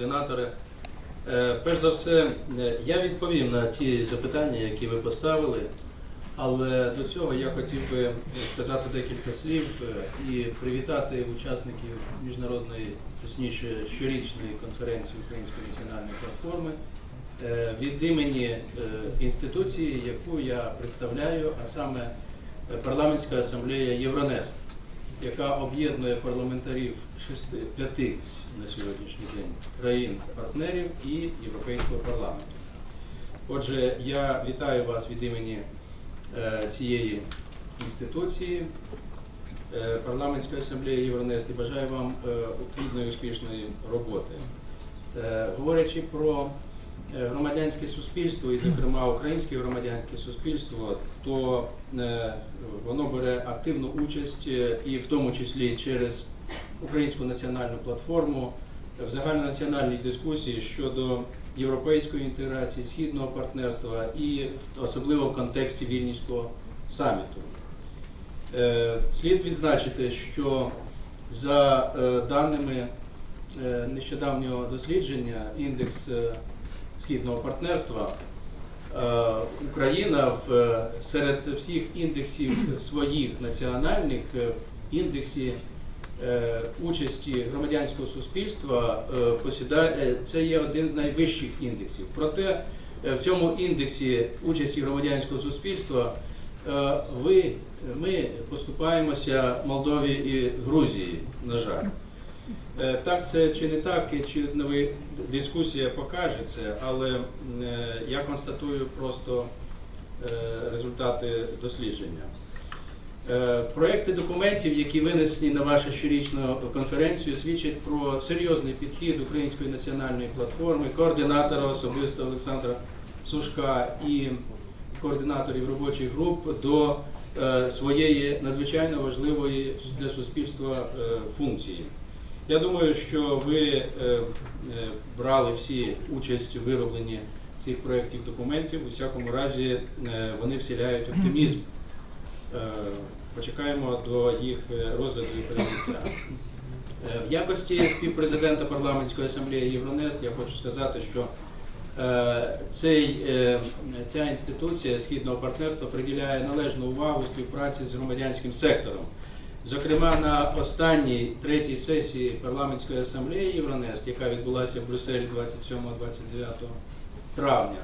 координатори. Е, Перш за все, е, я відповім на ті запитання, які ви поставили, але до цього я хотів би сказати декілька слів е, і привітати учасників міжнародної, точніше, щорічної конференції Української національної платформи від імені інституції, яку я представляю, а саме Парламентська асамблея Євронест, яка об'єднує парламентарів шести, п'яти на сьогоднішній день країн-партнерів і Європейського парламенту. Отже, я вітаю вас від імені е, цієї інституції, е, Парламентської асамблеї Євронест і бажаю вам е, плідної успішної роботи. Е, говорячи про громадянське суспільство, і, зокрема, українське громадянське суспільство, то е, воно бере активну участь е, і в тому числі через Українську національну платформу в загальнонаціональній дискусії щодо європейської інтеграції, східного партнерства і особливо в контексті Вільнюського саміту. Е, Слід відзначити, що за е, даними е, нещодавнього дослідження індекс е, східного партнерства е, Україна в е, серед всіх індексів своїх національних е, індексі е, участі громадянського суспільства посідає це є один з найвищих індексів. Проте в цьому індексі участі громадянського суспільства ви, ми поступаємося Молдові і Грузії, на жаль. Е, Так це чи не так, чи ви дискусія покаже це, але е, я констатую просто е, результати дослідження. Проекти документів, які винесені на вашу щорічну конференцію, свідчать про серйозний підхід Української національної платформи, координатора особисто Олександра Сушка і координаторів робочих груп до своєї надзвичайно важливої для суспільства функції. Я думаю, що ви е, е, брали всі участь у виробленні цих проєктів документів. У всякому разі, е, вони вселяють оптимізм. Почекаємо до їх розгляду і прийняття. В якості співпрезидента парламентської асамблеї Євронест я хочу сказати, що цей, ця інституція східного партнерства приділяє належну увагу співпраці з громадянським сектором. Зокрема, на останній третій сесії парламентської асамблеї Євронест, яка відбулася в Брюсселі 27-29 травня,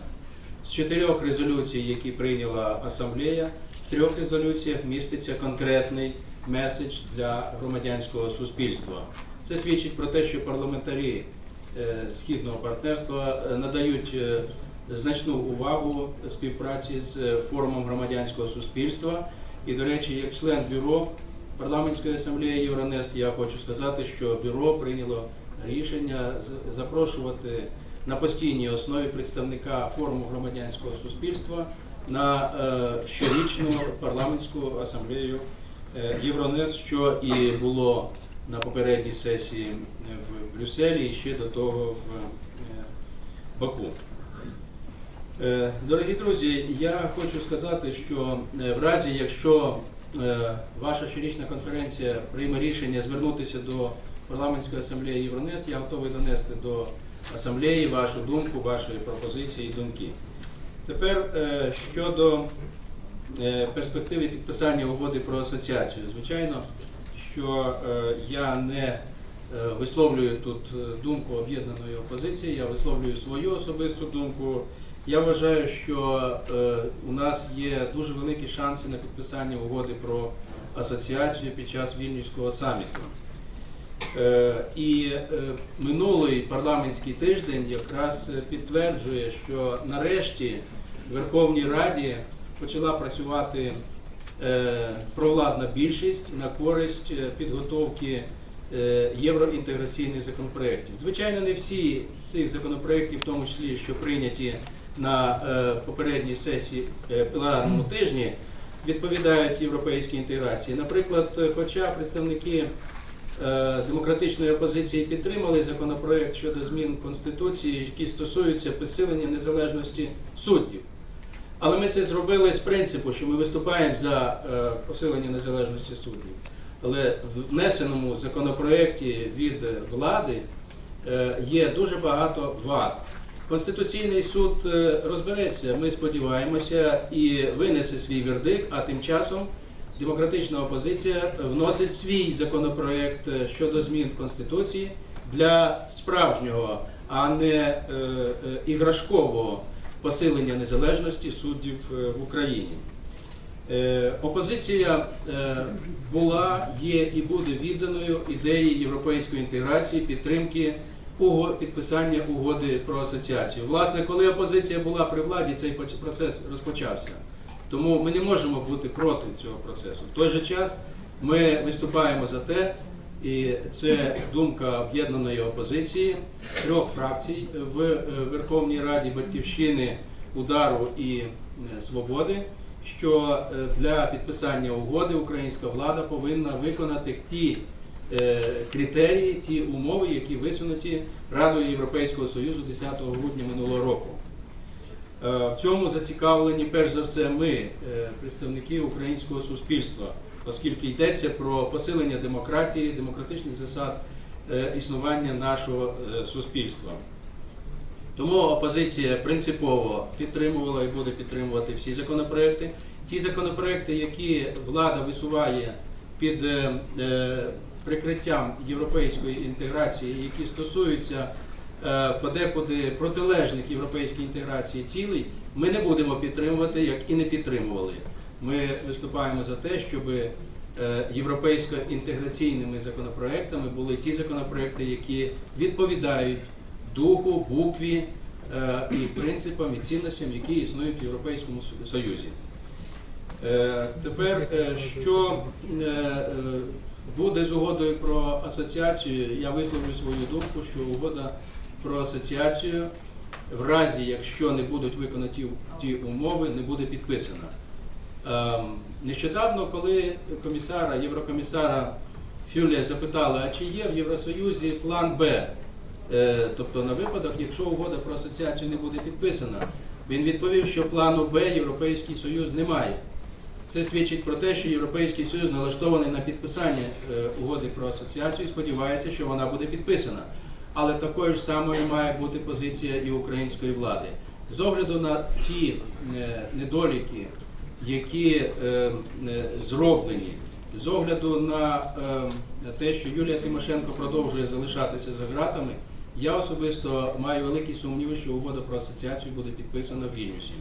з чотирьох резолюцій, які прийняла асамблея, в трьох резолюціях міститься конкретний меседж для громадянського суспільства. Це свідчить про те, що парламентарі е, східного партнерства е, надають е, значну увагу співпраці з форумом громадянського суспільства. І, до речі, як член бюро парламентської асамблеї Євронест, я хочу сказати, що бюро прийняло рішення запрошувати на постійній основі представника форуму громадянського суспільства на е, щорічну парламентську асамблею е, Євронес, що і було на попередній сесії в Брюсселі і ще до того в е, Баку. Е, Дорогі друзі, я хочу сказати, що е, в разі, якщо е, ваша щорічна конференція прийме рішення звернутися до парламентської асамблеї Євронес, я готовий донести до асамблеї вашу думку, ваші пропозиції і думки. Тепер е, щодо е, перспективи підписання угоди про асоціацію. Звичайно, що е, я не е, висловлюю тут е, думку об'єднаної опозиції, я висловлюю свою особисту думку. Я вважаю, що е, у нас є дуже великі шанси на підписання угоди про асоціацію під час Вільнюського саміту. Е, І е, минулий парламентський тиждень якраз підтверджує, що нарешті в Верховній Раді почала працювати е, провладна більшість на користь е, підготовки е, євроінтеграційних законопроєктів. Звичайно, не всі з цих законопроєктів, в тому числі, що прийняті на е, попередній сесії е, пленарному тижні, відповідають європейській інтеграції. Наприклад, е, хоча представники демократичної опозиції підтримали законопроект щодо змін Конституції, які стосуються посилення незалежності суддів. Але ми це зробили з принципу, що ми виступаємо за посилення незалежності суддів. Але в внесеному законопроекті від влади є дуже багато вад. Конституційний суд е, розбереться, ми сподіваємося, і винесе свій вердикт, а тим часом демократична опозиція вносить свій законопроект е, щодо змін в Конституції для справжнього, а не е, іграшкового посилення незалежності суддів в Україні. Опозиція була, є і буде відданою ідеї європейської інтеграції, підтримки підписання угоди про асоціацію. Власне, коли опозиція була при владі, цей процес розпочався. Тому ми не можемо бути проти цього процесу. В той же час ми виступаємо за те, і це думка об'єднаної опозиції трьох фракцій в е, Верховній Раді Батьківщини, Удару і е, Свободи, що е, для підписання угоди українська влада повинна виконати ті критерії, ті умови, які висунуті Радою Європейського Союзу 10 грудня минулого року. Е, В цьому зацікавлені перш за все ми, е, представники українського суспільства, оскільки йдеться про посилення демократії, демократичних засад е, існування нашого е, суспільства. Тому опозиція принципово підтримувала і буде підтримувати всі законопроекти. Ті законопроекти, які влада висуває під е, е, прикриттям європейської інтеграції, які стосуються е, подекуди протилежних європейській інтеграції цілей, ми не будемо підтримувати, як і не підтримували. Ми виступаємо за те, щоб європейсько-інтеграційними законопроектами були ті законопроекти, які відповідають духу, букві е, і принципам і цінностям, які існують в Європейському Союзі. Е, Тепер, е, що е, буде з угодою про асоціацію, я висловлю свою думку, що угода про асоціацію, в разі, якщо не будуть виконані ті умови, не буде підписана. Ем, Нещодавно, коли комісара, єврокомісара Фюле запитали, а чи є в Євросоюзі план Б, тобто на випадок, якщо угода про асоціацію не буде підписана, він відповів, що плану Б Європейський Союз не має. Це свідчить про те, що Європейський Союз налаштований на підписання е, угоди про асоціацію і сподівається, що вона буде підписана. Але такою ж самою має бути позиція і української влади. З огляду на ті е, недоліки, які е, зроблені, з огляду на те, що Юлія Тимошенко продовжує залишатися за ґратами, я особисто маю великі сумніви, що угода про асоціацію буде підписана в Вільнюсі.